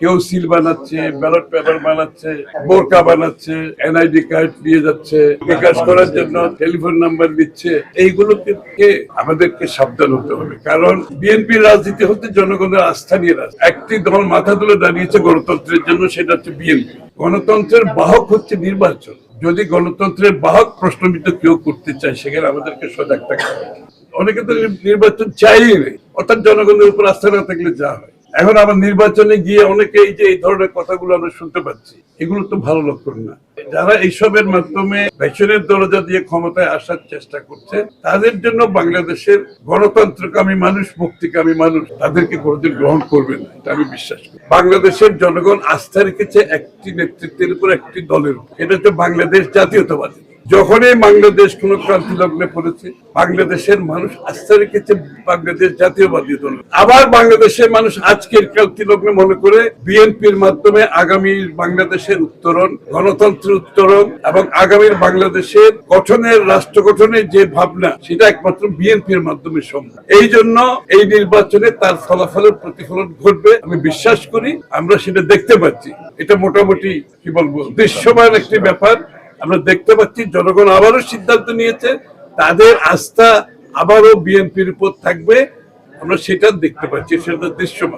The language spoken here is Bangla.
কেউ সিল বানাচ্ছে, ব্যালট পেপার বানাচ্ছে, বোরকা বানাচ্ছে, এনআইডি কার্ড নিয়ে যাচ্ছে, বিকাশ করার জন্য টেলিফোন নাম্বার দিচ্ছে। এইগুলোকে আমাদেরকে সাবধান হতে হবে। কারণ বিএনপির রাজনীতি হচ্ছে জনগণের আস্থা নিয়ে রাজনীতি। একটি দল মাথা তুলে দাঁড়িয়েছে গণতন্ত্রের জন্য, সেটা হচ্ছে বিএনপি। গণতন্ত্রের বাহক হচ্ছে নির্বাচন। যদি গণতন্ত্রের বাহক প্রশ্নবিদ্ধ কেউ করতে চায়, সেখানে আমাদেরকে সজাগ থাকতে হবে। অনেকে তো নির্বাচন চাইই নেই। অর্থাৎ জনগণের উপর আস্থা না থাকলে যা হয়। এখন আবার নির্বাচনে গিয়ে অনেকে এই যে, এই ধরনের কথাগুলো আমরা শুনতে পাচ্ছি, এগুলো তো ভালো লক্ষণ না। যারা এইসবের মাধ্যমে ভেষণের দরজা দিয়ে ক্ষমতায় আসার চেষ্টা করছে, তাদের জন্য বাংলাদেশের গণতন্ত্রকামী মানুষ, মুক্তিকামী মানুষ, তাদেরকে কোনোদিন গ্রহণ করবে না, এটা আমি বিশ্বাস করি। বাংলাদেশের জনগণ আস্থা রেখেছে একটি নেতৃত্বের উপর, একটি দলের উপর। এটা হচ্ছে বাংলাদেশ জাতীয়তাবাদী। যখনই বাংলাদেশ কোন ক্রান্তি লগ্নে পড়েছে, বাংলাদেশের মানুষ আস্থা রেখেছে বাংলাদেশ জাতীয়বাদী দল। আবার বাংলাদেশের মানুষ আজকের ক্রান্তি লগ্নে মনে করে বিএনপির মাধ্যমে আগামী বাংলাদেশের উত্তরণ, গণতন্ত্রের উত্তরণ এবং আগামীর বাংলাদেশের গঠনের, রাষ্ট্র গঠনের যে ভাবনা, সেটা একমাত্র বিএনপির মাধ্যমে সম্ভব। এই জন্য এই নির্বাচনে তার ফলাফলের প্রতিফলন ঘটবে, আমি বিশ্বাস করি, আমরা সেটা দেখতে পাচ্ছি। এটা মোটামুটি, কি বলব, দৃশ্যমান একটি ব্যাপার। আমরা দেখতে পাচ্ছি, জনগণ আবারও সিদ্ধান্ত নিয়েছে, তাদের আস্থা আবারও বিএনপির উপর থাকবে। আমরা সেটা দেখতে পাচ্ছি, সেটা দৃশ্যমান।